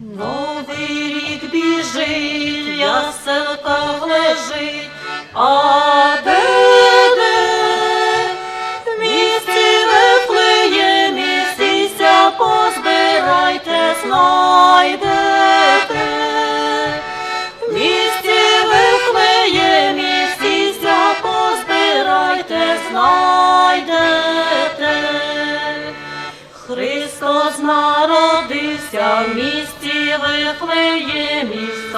Новий рік біжить, яселка лежить, а де? В місті Вифлеємі сіся позбирайте, знайдете. В місті Вифлеємі сіся позбирайте, знайдете. Христос народився в місті Вифлеємі в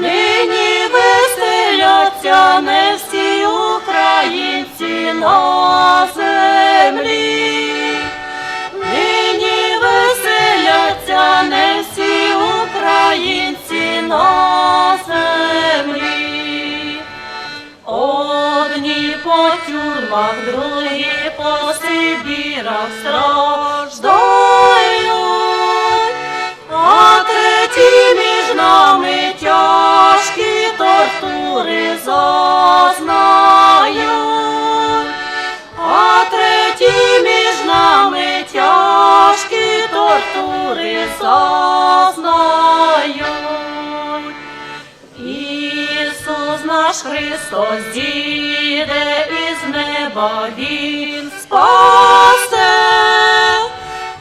Нині веселяться не всі українці на землі. Нині веселяться не всі українці на землі. Одні по тюрмах, другі по Сибірах страждають, наш Христос зійде із неба Він спасе,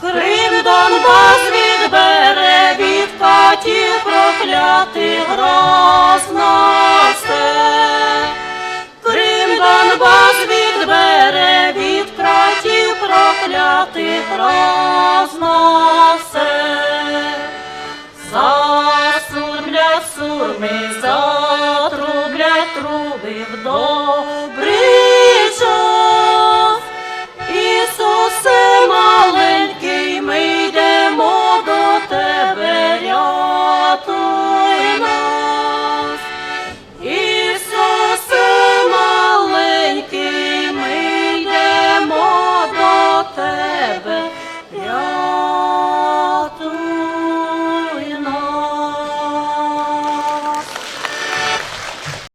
Крим Донбас відбере від катів проклятих розна.